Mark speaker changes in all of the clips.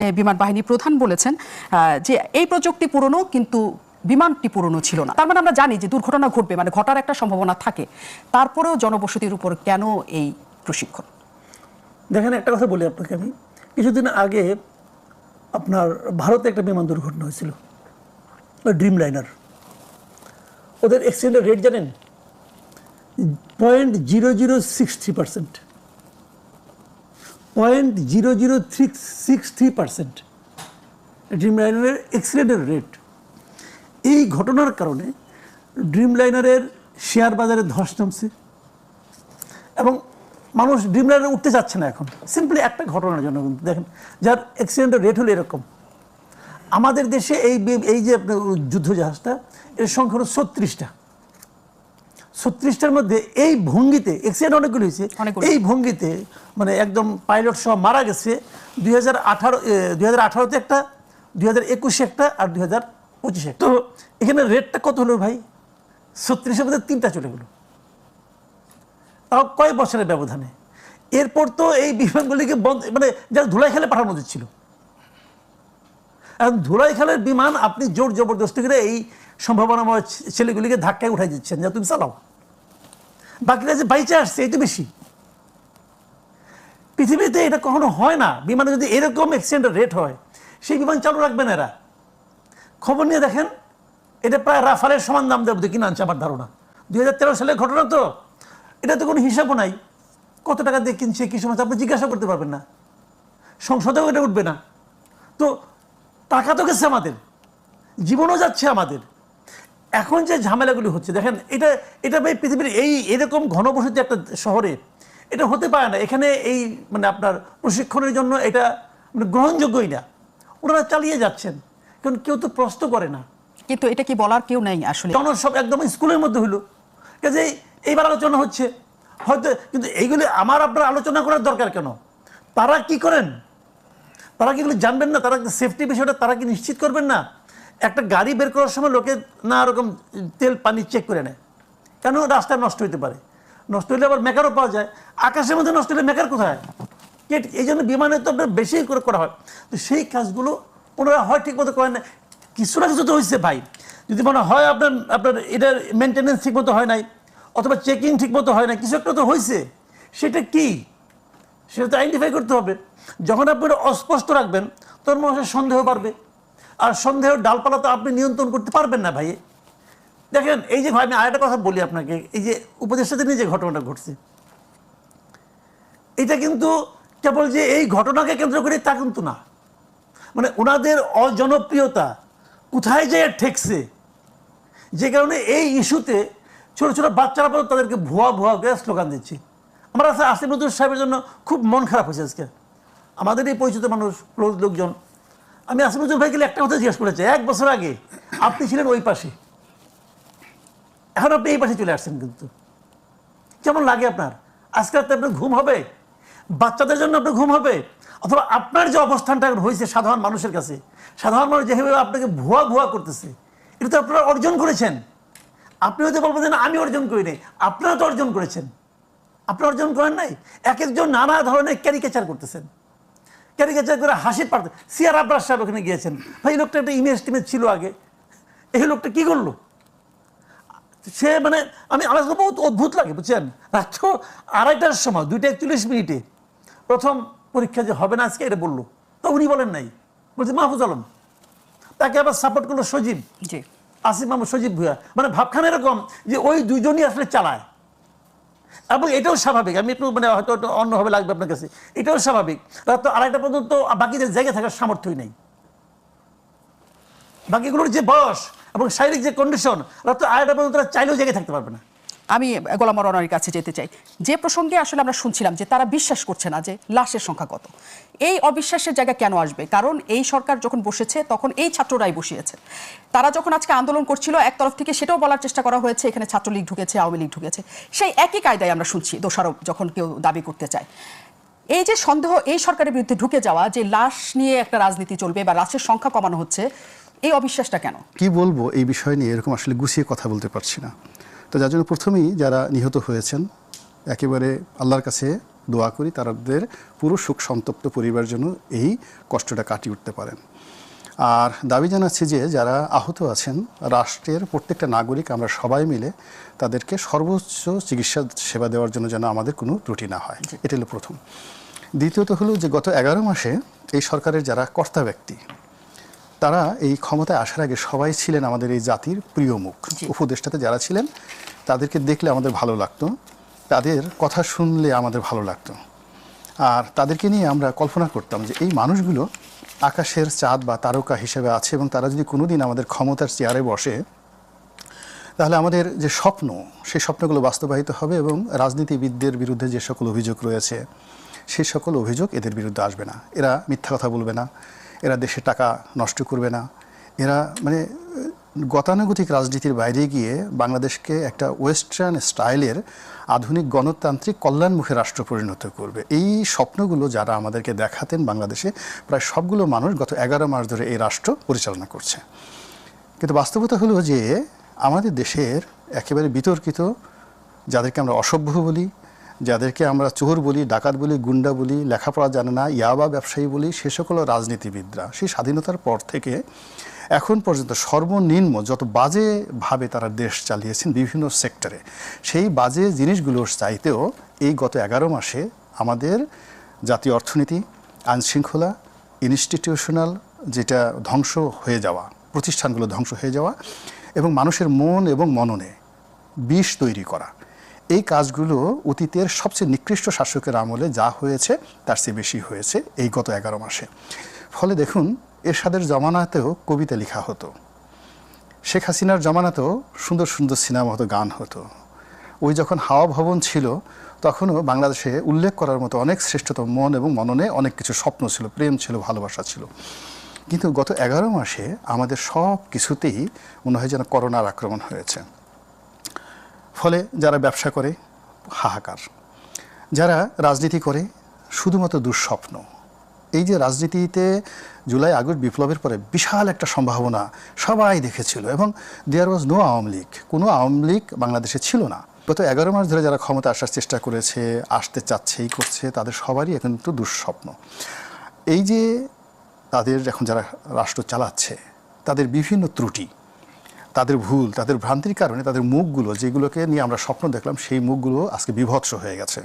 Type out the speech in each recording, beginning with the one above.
Speaker 1: বিমান বাহিনী প্রধান বলেছেন যে এই প্রযুক্তি পুরনো, কিন্তু বিমানটি পুরনো ছিল না। তার মানে আমরা জানি যে দুর্ঘটনা ঘটবে মানে ঘটার একটা সম্ভাবনা থাকে। তারপরেও জনবসতির উপর কেন এই প্রশিক্ষণ?
Speaker 2: দেখেন, একটা কথা বলি আপনাকে আমি। কিছুদিন আগে আপনার ভারতে একটা বিমান দুর্ঘটনা হয়েছিল ড্রিম লাইনার ওদের অ্যাক্সিডেন্টের রেট জানেন? Point zero zero six three percent point zero zero three six three percent dream লাইনারের অ্যাক্সিডেন্টের রেট এই ঘটনার কারণে ড্রিম লাইনারের শেয়ার বাজারে ধস নামছে। এবং মানুষ ড্রিম লাইনারে উঠতে যাচ্ছে না এখন। সিম্পলি একটা ঘটনার জন্য কিন্তু। দেখেন, যার অ্যাক্সিডেন্টের রেট হলো এরকম। আমাদের দেশে এই এই যে আপনার যুদ্ধ জাহাজটা, এর সংখ্যা হলো ছত্রিশটা। ছত্রিশটার মধ্যে এই ভঙ্গিতে অ্যাক্সিডেন্ট অনেকগুলো হয়েছে এই ভঙ্গিতে মানে একদম পাইলট সহ মারা গেছে। দুই হাজার আঠারো দুই হাজার আঠারোতে একটা দুই হাজার একুশে একটা আর দুই হাজার পঁচিশে তো এখানে রেটটা কত হলো ভাই? ছত্রিশের মধ্যে তিনটা চলে গেলো। তাও কয়েক বছরের ব্যবধানে? এরপর তো এই বিমানগুলিকে বন্ধ মানে যারা ধুলাই খেলে পাঠানো উচিত ছিল। এখন ধুলাই খেলের বিমান আপনি জোর জবরদস্তি করে এই সম্ভাবনাময় ছেলেগুলিকে ধাক্কায় উঠাই দিচ্ছেন। যা তুমি চালাও। বাকিরা যে বাইচে আসছে, এই তো বেশি। পৃথিবীতে এটা কখনো হয় না, বিমানে যদি এরকম অ্যাক্সিডেন্টের রেট হয়, সেই বিমান চালু রাখবেন এরা। খবর নিয়ে দেখেন, এটা প্রায় রাফালের সমান দাম দেবে কিনা আনছে আমার ধারণা। দুই হাজার তেরো সালের ঘটনা তো, এটা তো কোনো হিসাবও নাই। কত টাকা দিয়ে কিনছে, কী সময় আপনি জিজ্ঞাসা করতে পারবেন না। সংসদেও এটা উঠবে না। তো টাকা তো গেছে আমাদের, জীবনও যাচ্ছে আমাদের। এখন যে ঝামেলাগুলি হচ্ছে দেখেন এটা এটা ভাই পৃথিবীর এই এরকম ঘনবসতি একটা শহরে এটা হতে পারে না। এখানে এই মানে আপনার প্রশিক্ষণের জন্য এটা মানে গ্রহণযোগ্যই না। ওনারা চালিয়ে যাচ্ছেন। কারণ কেউ তো প্রশ্ন করে না।
Speaker 1: কিন্তু এটা কি বলার কেউ নেই আসলে।
Speaker 2: জন সব একদম স্কুলের মধ্যে হইল। কাজে এইবার আলোচনা হচ্ছে। হয়তো কিন্তু এইগুলি আমার আপনার আলোচনা করার দরকার কেন? তারা কি করেন? তারা কি জানবেন না? তারা সেফটি বিষয়টা তারা কি নিশ্চিত করবেন না? একটা গাড়ি বের করার সময় লোকে না ওরকম তেল, পানি চেক করে নেয়। কেন? রাস্তা নষ্ট হইতে পারে। নষ্ট হলে আবার মেকারও পাওয়া যায়। আকাশের মধ্যে নষ্ট হলে মেকার কোথায়? এই জন্য বিমানে তো আপনার বেশি করে করা হয়। তো সেই কাজগুলো ওনারা হয় ঠিক মতো করেন না। কিছু না কিছু তো হয়েছে ভাই। যদি মনে হয় আপনার আপনার এটার মেনটেনেন্স ঠিক মতো হয় নাই, অথবা চেকিং ঠিক মতো হয় না কিছু একটা তো হয়েছে সেটা কি? সেটা তো আইডেন্টিফাই করতে হবে। যখন আপনি অস্পষ্ট রাখবেন, তখন মানুষের সন্দেহ বাড়বে। আর সন্দেহ ডালপালা তো আপনি নিয়ন্ত্রণ করতে পারবেন না ভাই দেখেন, এই যে ভাই, আমি আরেকটা কথা বলি আপনাকে, এই যে উপদেষ্টাদের নিয়ে যে ঘটনাটা ঘটছে। এটা কিন্তু কেবল যে এই ঘটনাকে কেন্দ্র করে তা কিন্তু না। মানে ওনাদের অজনপ্রিয়তা কোথায় যে ঠেকছে, যে কারণে এই ইস্যুতে ছোট ছোট বাচ্চারা পর্যন্ত তাদেরকে ভুয়া ভুয়া করে স্লোগান দিচ্ছে। আমার কাছে আসিফ সাহেবের জন্য খুব মন খারাপ হয়েছে আজকে। আমাদের এই পরিচিত মানুষ, লোকজন আমি আসিফ নজরুল ভাইকে একটা কথা জিজ্ঞেস করেছি। এক বছর আগে আপনি ছিলেন ওই পাশে। এখন আপনি এই পাশে চলে আসছেন কিন্তু। কেমন লাগে আপনার? আজকে রাতে আপনার ঘুম হবে? বাচ্চাদের জন্য আপনার ঘুম হবে? অথবা আপনার যে অবস্থানটা হয়েছে সাধারণ মানুষের কাছে সাধারণ মানুষ যেভাবে আপনাকে ভুয়া ভুয়া করতেছে এটা তো আপনারা অর্জন করেছেন। আপনি হয়তো বলবেন যে না, আমি অর্জন করি নাই। আপনারা তো অর্জন করেছেন। আপনি অর্জন করেন নাই। এক একজন নানা ধরনের ক্যারিকেচার করতেছেন। ক্যারিকেচার করে হাসি পারতে সিয়ার আব্রাস সাহেব ওখানে গিয়েছেন। ভাই এই লোকটা একটা ইমেজ টিমেজ ছিল আগে। এই লোকটা কি করল? সে মানে আমি আমার কাছে বহুত অদ্ভুত লাগে বুঝছেন? রাত্র আড়াইটার সময় দুইটা একচল্লিশ মিনিটে। প্রথম পরীক্ষা যে হবে না আজকে এটা বলল। তো উনি বলেন নাই। বলছে মাহফুজ আলম তাকে আবার সাপোর্ট করল সজীব। আসিফ মাহমুদ সজীব ভুয়া মানে ভাবখান এরকম যে ওই দুজনই আসলে চালায়। এবং এটাও স্বাভাবিক। আমি একটু মানে হয়তো একটু অন্যভাবে লাগবে আপনার কাছে। এটাও স্বাভাবিক। রাত আড়াইটা পর্যন্ত বাকিদের জায়গায় থাকার সামর্থ্যই নেই। বাকিগুলোর যে বয়স এবং শারীরিক যে কন্ডিশন রাত আড়াইটা পর্যন্ত চাইলেও জায়গায় থাকতে পারবে না।
Speaker 1: আমি গোলাম রনারির কাছে যেতে চাই। যে প্রসঙ্গে আসলে আমরা শুনছিলাম যে তারা বিশ্বাস করছে না যে লাশের সংখ্যা কত। এই অবিশ্বাসের জায়গা কেন আসবে? কারণ এই সরকার যখন বসেছে, তখন এই ছাত্ররাই বসিয়েছে। তারা যখন আজকে আন্দোলন করছিল, এক তরফ থেকে সেটাও বলার চেষ্টা করা হয়েছে, এখানে ছাত্রলীগ ঢুকেছে, আওয়ামী লীগ ঢুকেছে। সেই একই কায়দায় আমরা শুনছি দোষারোপ যখন কেউ দাবি করতে চায়। এই যে সন্দেহ, এই সরকারের বিরুদ্ধে ঢুকে যাওয়া যে লাশ নিয়ে একটা রাজনীতি চলবে বা লাশের সংখ্যা কমানো হচ্ছে, এই অবিশ্বাসটা কেন?
Speaker 3: কি বলব? এই বিষয় নিয়ে এরকম আসলে গুছিয়ে কথা বলতে পারছি না। তো যার জন্য প্রথমেই যারা নিহত হয়েছেন একেবারে আল্লাহর কাছে দোয়া করি তাদের পুরো সুখ সন্তপ্ত পরিবার জন্য এই কষ্টটা কাটিয়ে উঠতে পারেন। আর দাবি জানাচ্ছি যে যারা আহত আছেন রাষ্ট্রের প্রত্যেকটা নাগরিক আমরা সবাই মিলে তাদেরকে সর্বোচ্চ চিকিৎসা সেবা দেওয়ার জন্য যেন আমাদের কোনো ত্রুটি না হয়। এটা হলো প্রথম। দ্বিতীয়ত হলো যে গত এগারো মাসে এই সরকারের যারা কর্তা ব্যক্তি তারা এই ক্ষমতায় আসার আগে সবাই ছিলেন আমাদের এই জাতির প্রিয় মুখ। উপদেষ্টাতে যারা ছিলেন তাদেরকে দেখলে আমাদের ভালো লাগতো তাদের কথা শুনলে আমাদের ভালো লাগতো। আর তাদেরকে নিয়ে আমরা কল্পনা করতাম যে এই মানুষগুলো আকাশের চাঁদ বা তারকা হিসেবে আছে এবং তারা যদি কোনোদিন আমাদের ক্ষমতার চেয়ারে বসে তাহলে আমাদের যে স্বপ্ন সেই স্বপ্নগুলো বাস্তবায়িত হবে এবং রাজনীতিবিদদের বিরুদ্ধে যে সকল অভিযোগ রয়েছে সেই সকল অভিযোগ এদের বিরুদ্ধে আসবে না। এরা মিথ্যা কথা বলবে না। এরা দেশে টাকা নষ্ট করবে না। এরা মানে গতানুগতিক রাজনীতির বাইরে গিয়ে বাংলাদেশকে একটা ওয়েস্টার্ন স্টাইলের আধুনিক গণতান্ত্রিক কল্যাণমুখী রাষ্ট্র পরিণত করবে। এই স্বপ্নগুলো যারা আমাদেরকে দেখাতেন বাংলাদেশে, প্রায় সবগুলো মানুষ গত এগারো মাস ধরে এই রাষ্ট্র পরিচালনা করছে। কিন্তু বাস্তবতা হলো যে, আমাদের দেশের একেবারে বিতর্কিত, যাদেরকে আমরা অসভ্য বলি যাদেরকে আমরা চোর বলি, ডাকাত বলি, গুন্ডা বলি, লেখাপড়া জানে না, ইয়াবা ব্যবসায়ী বলি, সে সকল রাজনীতিবিদরা। সেই স্বাধীনতার পর থেকে এখন পর্যন্ত সর্বনিম্ন যত বাজেভাবে তারা দেশ চালিয়েছেন বিভিন্ন সেক্টরে, সেই বাজে জিনিসগুলোর চাইতেও এই গত এগারো মাসে আমাদের জাতীয় অর্থনীতি আইনশৃঙ্খলা ইনস্টিটিউশনাল যেটা ধ্বংস হয়ে যাওয়া, প্রতিষ্ঠানগুলো ধ্বংস হয়ে যাওয়া এবং মানুষের মন এবং মননে বিষ তৈরি করা। এই কাজগুলো অতীতের সবচেয়ে নিকৃষ্ট শাসকের আমলে যা হয়েছে, তার চেয়ে বেশি হয়েছে এই গত এগারো মাসে। ফলে দেখুন, এরশাদের জমানাতেও কবিতা লেখা হতো। শেখ হাসিনার জমানাতেও সুন্দর সুন্দর সিনেমা হতো গান হতো। ওই যখন হাওয়া ভবন ছিল, তখনও বাংলাদেশে উল্লেখ করার মতো অনেক শ্রেষ্ঠতম মন এবং মননে অনেক কিছু স্বপ্ন ছিল, প্রেম ছিল, ভালোবাসা ছিল। কিন্তু গত এগারো মাসে আমাদের সব কিছুতেই মনে হয় যেন করোনার আক্রমণ হয়েছে। ফলে যারা ব্যবসা করে, হাহাকার। যারা রাজনীতি করে, শুধুমাত্র দুঃস্বপ্ন। এই যে রাজনীতিতে জুলাই, আগস্ট বিপ্লবের পরে বিশাল একটা সম্ভাবনা সবাই দেখেছিল এবং there was no Awami League. কোনো আওয়ামী লীগ বাংলাদেশে ছিল না। গত এগারো মাস ধরে যারা ক্ষমতা আসার চেষ্টা করেছে, আসতে চাচ্ছে, এই করছে, তাদের সবারই এখন কিন্তু দুঃস্বপ্ন। এই যে তাদের এখন যারা রাষ্ট্র চালাচ্ছে, তাদের বিভিন্ন ত্রুটি তাদের ভুল, তাদের ভ্রান্তির কারণে তাদের মুখগুলো, যেগুলোকে নিয়ে আমরা স্বপ্ন দেখলাম, সেই মুখগুলো আজকে বিভৎস হয়ে গেছে।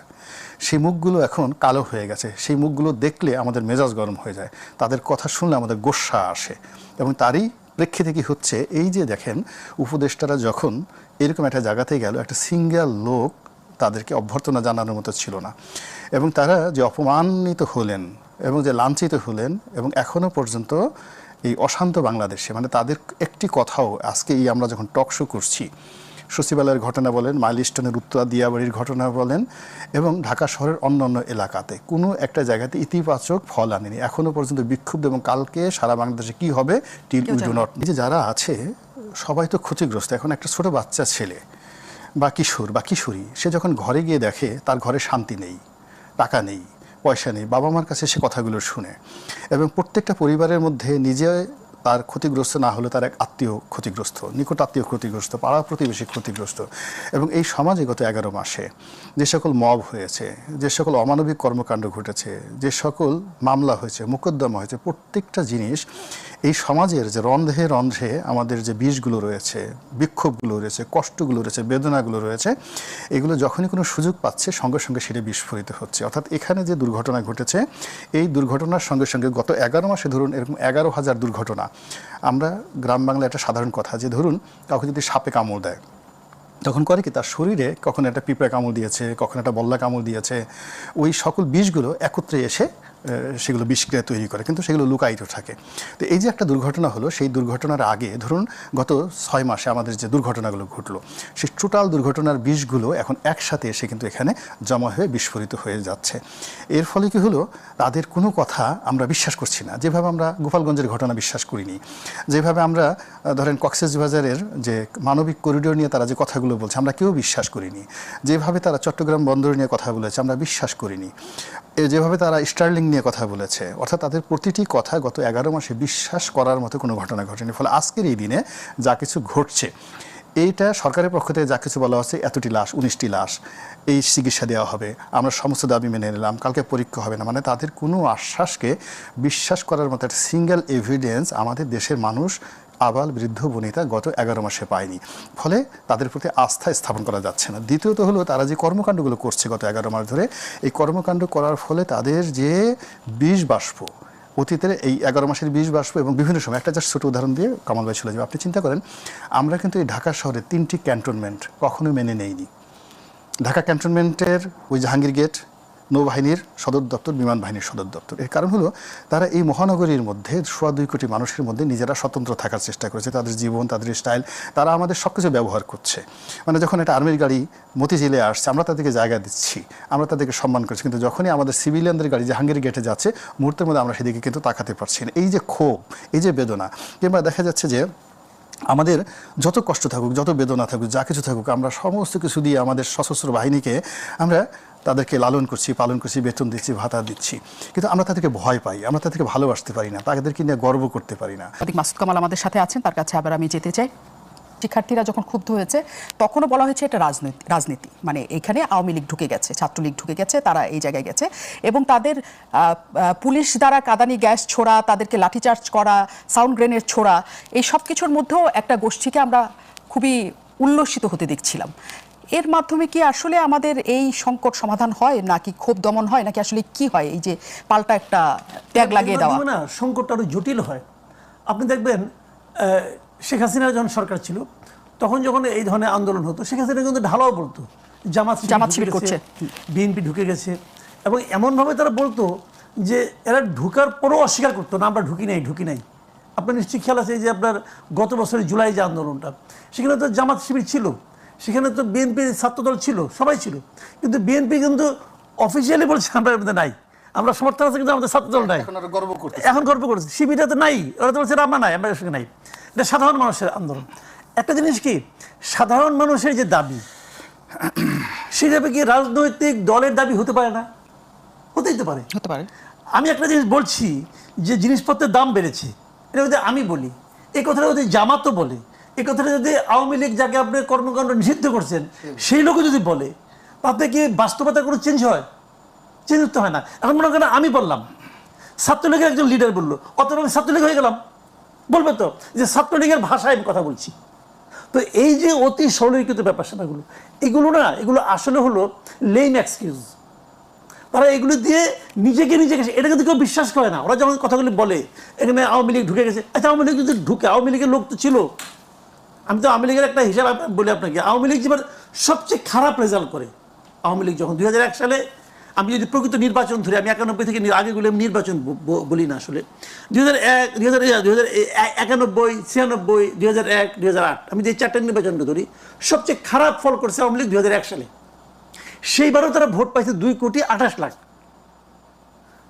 Speaker 3: সেই মুখগুলো এখন কালো হয়ে গেছে। সেই মুখগুলো দেখলে আমাদের মেজাজ গরম হয়ে যায়। তাদের কথা শুনলে আমাদের গোস্সা আসে। এবং তারই প্রেক্ষিতে কি হচ্ছে? এই যে দেখেন, উপদেষ্টারা যখন এরকম একটা জায়গাতে গেল, একটা সিঙ্গেল লোক তাদেরকে অভ্যর্থনা জানানোর মতো ছিল না। এবং তারা যে অপমানিত হলেন, এবং যে লাঞ্ছিত হলেন, এবং এখনও পর্যন্ত এই অশান্ত বাংলাদেশে মানে তাদের একটি কথাও আজকে এই আমরা যখন টক শো করছি সচিবালয়ের ঘটনা বলেন মাইলস্টোনের উত্তরা দিয়াবাড়ির ঘটনা বলেন এবং ঢাকা শহরের অন্য অন্য এলাকাতে কোনো একটা জায়গাতে ইতিবাচক ফল আনেনি। এখনও পর্যন্ত বিক্ষুব্ধ এবং কালকে সারা বাংলাদেশে কি হবে? Till we do not. যে যারা আছে সবাই তো ক্ষতিগ্রস্ত। এখন একটা ছোট বাচ্চা ছেলে বা কিশোর বা কিশোরী সে যখন ঘরে গিয়ে দেখে তার ঘরে শান্তি নেই টাকা নেই পয়সা নেই, বাবা মার কাছে সে কথাগুলো শুনে এবং প্রত্যেকটা পরিবারের মধ্যে নিজে তার ক্ষতিগ্রস্ত না হলে তার এক আত্মীয় ক্ষতিগ্রস্ত, নিকট আত্মীয় ক্ষতিগ্রস্ত, পাড়া প্রতিবেশী ক্ষতিগ্রস্ত এবং এই সমাজে গত এগারো মাসে যে সকল মব হয়েছে, যে সকল অমানবিক কর্মকাণ্ড ঘটেছে, যে সকল মামলা হয়েছে, মোকদ্দমা হয়েছে, প্রত্যেকটা জিনিস এই সমাজের যে রন্ধে রন্ধে আমাদের যে বিষগুলো রয়েছে, বিক্ষোভগুলো রয়েছে, কষ্টগুলো রয়েছে, বেদনাগুলো রয়েছে, এগুলো যখনই কোনো সুযোগ পাচ্ছে সঙ্গে সঙ্গে সেটা বিস্ফোরিত হচ্ছে। অর্থাৎ এখানে যে দুর্ঘটনা ঘটেছে, এই দুর্ঘটনার সঙ্গে সঙ্গে গত এগারো মাসে ধরুন এরকম এগারো হাজার দুর্ঘটনা, আমরা গ্রাম বাংলায় একটা সাধারণ কথা যে ধরুন কাউকে যদি সাপে কামড় দেয়, তখন করে কি তার শরীরে কখন একটা পিঁপড়া কামড় দিয়েছে, কখন একটা বল্লা কামড় দিয়েছে, ওই সকল বিষগুলো একত্রে এসে সেগুলো বিষক্রিয়া তৈরি করে, কিন্তু সেগুলো লুকায়িত থাকে। তো এই যে একটা দুর্ঘটনা হলো, সেই দুর্ঘটনার আগে ধরুন গত ছয় মাসে আমাদের যে দুর্ঘটনাগুলো ঘটলো, সেই টোটাল দুর্ঘটনার বিষগুলো এখন একসাথে এসে কিন্তু এখানে জমা হয়ে বিস্ফোরিত হয়ে যাচ্ছে। এর ফলে কি হলো, তাদের কোনো কথা আমরা বিশ্বাস করছি না। যেভাবে আমরা গোপালগঞ্জের ঘটনা বিশ্বাস করিনি, যেভাবে আমরা ধরেন কক্সবাজারের যে মানবিক করিডোর নিয়ে তারা যে কথাগুলো বলছে, আমরা কেউ বিশ্বাস করিনি। যেভাবে তারা চট্টগ্রাম বন্দর নিয়ে কথা বলেছে, আমরা বিশ্বাস করিনি। যেভাবে তারা স্টার্লিং নিয়ে কথা বলেছে। অর্থাৎ তাদের প্রতিটি কথা গত এগারো মাসে বিশ্বাস করার মতো কোনো ঘটনা ঘটেনি। ফলে আজকের এই দিনে যা কিছু ঘটছে, এইটা সরকারের পক্ষ থেকে যা কিছু বলা হচ্ছে এতটি লাশ, উনিশটি লাশ, এই চিকিৎসা দেওয়া হবে। আমরা সমস্ত দাবি মেনে নিলাম, কালকে পরীক্ষা হবে না। মানে তাদের কোনো আশ্বাসকে বিশ্বাস করার মতো একটা সিঙ্গেল এভিডেন্স আমাদের দেশের মানুষ আবাল বৃদ্ধ বনিতা গত এগারো মাসে পায়নি। ফলে তাদের প্রতি আস্থা স্থাপন করা যাচ্ছে না। দ্বিতীয়ত হলো, তারা যে কর্মকাণ্ডগুলো করছে গত এগারো মাস ধরে, এই কর্মকাণ্ড করার ফলে তাদের যে বিষ বাষ্প, অতীতের এই এগারো মাসের বিষ বাষ্প এবং বিভিন্ন সময়, একটা জাস্ট ছোট উদাহরণ দিয়ে কামাল ভাই চলে যাবে। আপনি চিন্তা করেন, আমরা কিন্তু এই ঢাকা শহরে তিনটি ক্যান্টনমেন্ট কখনো মেনে নেইনি। ঢাকা ক্যান্টনমেন্টের ওই জাহাঙ্গীর গেট নৌবাহিনীর সদর দপ্তর, বিমান বাহিনীর সদর দপ্তর। এর কারণ হলো, তারা এই মহানগরীর মধ্যে সোয়া দুই কোটি মানুষের মধ্যে নিজেরা স্বতন্ত্র থাকার চেষ্টা করেছে। তাদের জীবন, তাদের স্টাইল তারা আমাদের সব কিছু ব্যবহার করছে। মানে যখন একটা আর্মির গাড়ি মতিঝিলে আসছে, আমরা তাদেরকে জায়গা দিচ্ছি, আমরা তাদেরকে সম্মান করছি, কিন্তু যখনই আমাদের সিভিলিয়ানদের গাড়ি জাহাঙ্গীর গেটে যাচ্ছে, মুহূর্তের মধ্যে আমরা সেদিকে কিন্তু তাকাতে পারছি না। এই যে ক্ষোভ, এই যে বেদনা, কিংবা দেখা যাচ্ছে যে আমাদের যত কষ্ট থাকুক, যত বেদনা থাকুক, যা কিছু থাকুক, আমরা সমস্ত কিছু দিয়ে আমাদের সশস্ত্র বাহিনীকে আমরা তাদেরকে লালন করছি, পালন করছি, বেতন দিচ্ছি, ভাতা দিচ্ছি। কিন্তু আমরা তাদেরকে ভয় পাই, আমরা তাদেরকে ভালোবাসতে পারি না, তাদেরকে নিয়ে গর্ব করতে পারি না।
Speaker 1: মাসুদ কামাল আমাদের সাথে আছেন, তার কাছে আবার আমি যেতে চাই। শিক্ষার্থীরা যখন ক্ষুব্ধ হয়েছে, তখনও বলা হয়েছে এটা রাজনীতি রাজনীতি। মানে এখানে আওয়ামী লীগ ঢুকে গেছে, ছাত্রলীগ ঢুকে গেছে, তারা এই জায়গায় গেছে। এবং তাদের পুলিশ দ্বারা কাদানি গ্যাস ছোড়া, তাদেরকে লাঠিচার্জ করা, সাউন্ড গ্রেনের ছোড়া, এই সব কিছুর মধ্যেও একটা গোষ্ঠীকে আমরা খুবই উল্লসিত হতে দেখছিলাম। এর মাধ্যমে কি আসলে আমাদের এই সংকট সমাধান হয় নাকি ক্ষোভ দমন হয় নাকি আসলে কি হয়? এই যে পাল্টা একটা ত্যাগ লাগিয়ে দেওয়া।
Speaker 2: না সংকটটা আরও জটিল হয়। আপনি দেখবেন শেখ হাসিনা যখন সরকার ছিল তখন যখন এই ধরনের আন্দোলন হতো শেখ হাসিনা কিন্তু ঢালাও বলতো জামাত
Speaker 1: জামাত শিবির করছে।
Speaker 2: বিএনপি ঢুকে গেছে এবং এমনভাবে তারা বলতো যে এরা ঢুকার পরও অস্বীকার করতো না আমরা ঢুকি নাই ঢুকি নাই। আপনার নিশ্চয়ই খেয়াল আছে যে আপনার গত বছরের জুলাই যে আন্দোলনটা সেখানে তো জামাত শিবির ছিল। সেখানে তো বিএনপি ছাত্রদল ছিল সবাই ছিল। কিন্তু বিএনপি কিন্তু অফিসিয়ালি বলছে আমরা এর মধ্যে নাই। আমরা সমর্থন আছে কিন্তু আমাদের ছাত্রদল নাই।
Speaker 3: এখন গর্ব করতে
Speaker 2: এখন গর্ব করছে শিবিরটা তো নাই। ওরা তো বলছে আমরা নাই আমরা এর সঙ্গে নাই। এটা সাধারণ মানুষের আন্দোলন। একটা জিনিস কি? সাধারণ মানুষের যে দাবি সেই দাবি কি রাজনৈতিক দলের দাবি হতে পারে না? হতেই তো পারে।
Speaker 1: হতে পারে।
Speaker 2: আমি একটা জিনিস বলছি যে জিনিসপত্রের দাম বেড়েছে। এটা যদি আমি বলি এই কথাটা যদি জামাতও বলে এই কথাটা যদি আওয়ামী লীগ যাকে আপনি কর্মকাণ্ড নিষিদ্ধ করছেন, সেই লোকও যদি বলে, তাতে কি বাস্তবতা কোনো চেঞ্জ হয়? চেঞ্জ হতে হয় না। এখন মনে করেন আমি বললাম, ছাত্রলীগের একজন লিডার বলল, অতএব আমি ছাত্রলীগ হয়ে গেলাম। বলবে তো যে ছাত্রলীগের ভাষায় আমি কথা বলছি। তো এই যে অতি সরলীকৃত ব্যাপার স্যাপারগুলো, এগুলো না, এগুলো আসলে হলো লেম এক্সকিউজ তারা এগুলো দিয়ে নিজেকে নিজেকে এটা কিন্তু কেউ বিশ্বাস করে না। ওরা যেমন কথাগুলি বলে, এখানে আওয়ামী লীগ ঢুকে গেছে। আচ্ছা আওয়ামী লীগ যদি ঢুকে, আওয়ামী লীগের লোক তো ছিল। আমি তো আওয়ামী লীগের একটা হিসাব বলি আপনাকে, আওয়ামী লীগ যেবার সবচেয়ে খারাপ রেজাল্ট করে, আওয়ামী লীগ যখন দুই হাজার এক সালে আমি যদি প্রকৃত নির্বাচন ধরি, আমি একানব্বই থেকে আগেগুলো আমি নির্বাচন বলি না আসলে। দুই হাজার এক, দুই হাজার দুই হাজার একানব্বই, ছিয়ানব্বই, দুই হাজার এক, দুই হাজার আট, আমি যে চারটে নির্বাচনটা ধরি, সবচেয়ে খারাপ ফল করছে আওয়ামী লীগ দুই হাজার এক সালে। সেইবারও তারা ভোট পাইছে দুই কোটি আঠাশ লাখ।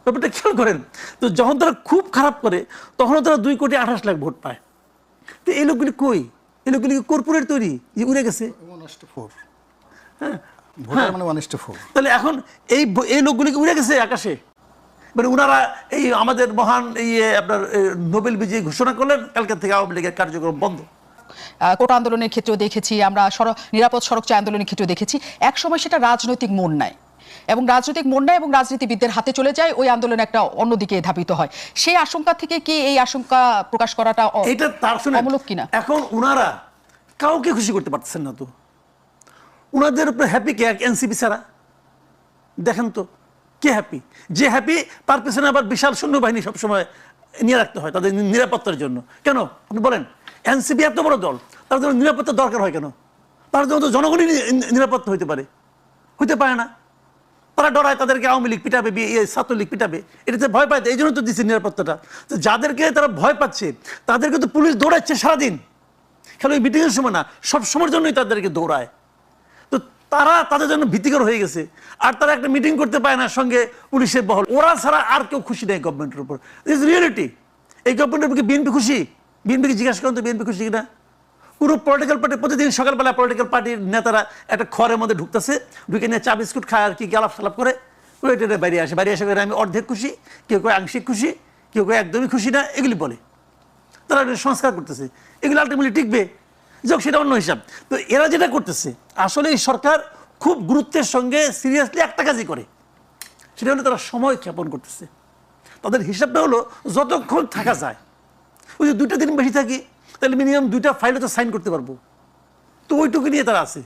Speaker 2: ব্যাপারটা খেয়াল করেন, তো যখন তারা খুব খারাপ করে, তখনও তারা দুই কোটি আঠাশ লাখ ভোট পায়। তো এই লোকগুলি কই? এই লোকগুলি কর্পোরেট তৈরি? যে উড়ে গেছে।
Speaker 3: ভোটার মানে ওয়ান ফোর
Speaker 2: তাহলে এখন এই এই লোকগুলি কি উড়ে গেছে আকাশে? মানে উনারা এই আমাদের মহান এই এ, আপনার নোবেল বিজয়ী ঘোষণা করলেন কালকে থেকে আওয়ামী লীগের কার্যক্রম বন্ধ।
Speaker 1: আহ, কোটা আন্দোলনের ক্ষেত্রেও দেখেছি আমরা সড়ক নিরাপদ সড়ক চাই আন্দোলনের ক্ষেত্রেও দেখেছি। একসময় সেটা রাজনৈতিক মন নেয় এবং রাজনৈতিক মন নেয় এবং রাজনীতিবিদদের হাতে চলে যায় ওই আন্দোলন একটা অন্যদিকে ধাবিত হয়। সেই আশঙ্কা থেকে কি এই আশঙ্কা প্রকাশ করাটা
Speaker 2: এটা তার
Speaker 1: অমূলক কিনা?
Speaker 2: এখন উনারা কাউকে খুশি করতে পারতেছেন না তো। উনাদের উপরে হ্যাপি কে? এনসিপি ছাড়া। দেখেন তো কে হ্যাপি যে হ্যাপি তার পেছনে আবার বিশাল সৈন্যবাহিনী সবসময় নিয়ে রাখতে হয় তাদের নিরাপত্তার জন্য। কেন? আপনি বলেন এনসিপি এত বড় দল তার জন্য নিরাপত্তার দরকার হয় কেন? তার জন্য তো জনগণই নিরাপত্তা হইতে পারে। হইতে পারে না। তারা ডরায় তাদেরকে আওয়ামী লীগ পিটাবে ছাত্রলীগ পিটাবে। এটাতে ভয় পায়, এই জন্য তো দিচ্ছে নিরাপত্তাটা। তো যাদেরকে তারা ভয় পাচ্ছে, তাদেরকে তো পুলিশ দৌড়াচ্ছে সারাদিন। খালি ওই মিটিংয়ের সময় না সব সময়ের জন্যই তাদেরকে দৌড়ায়। তো তারা তাদের জন্য ভীতিকর হয়ে গেছে। আর তারা একটা মিটিং করতে পায় না সঙ্গে পুলিশের বহল। ওরা ছাড়া আর কেউ খুশি নেই গভর্নমেন্টের উপর। ইজ রিয়েলিটি এই গভর্নমেন্টের উপর কি বিএনপি খুশি? বিএনপিকে জিজ্ঞাসা করেন তো বিএনপি খুশি কিনা? পুরো পলিটিক্যাল পার্টি প্রতিদিন সকালবেলা পলিটিক্যাল পার্টির নেতারা একটা খড়ের মধ্যে ঢুকতেছে, ঢুকে নিয়ে চা বিস্কুট খায় আর কি গালাপ সালাপ করে ওইটা বাইরে আসে। বাইরে আসে করে আমি অর্ধেক খুশি, কেউ কেউ আংশিক খুশি, কেউ কেউ একদমই খুশি না, এগুলি বলে। তারা সংস্কার করতেছে। এগুলো আলটিমেটলি টিকবে। যোগ সেটা অন্য হিসাব। তো এরা যেটা করতেছে, আসলে এই সরকার খুব গুরুত্বের সঙ্গে সিরিয়াসলি একটা কাজই করে। সেটা হলে তারা সময় ক্ষেপণ করতেছে। তাদের হিসাবটা হলো যতক্ষণ থাকা যায়, ওই যে দুইটা দিন বেশি থাকি তাহলে মিনিমাম দুইটা ফাইল হচ্ছে সাইন করতে পারব। তো ওইটুকু নিয়ে তারা আছে।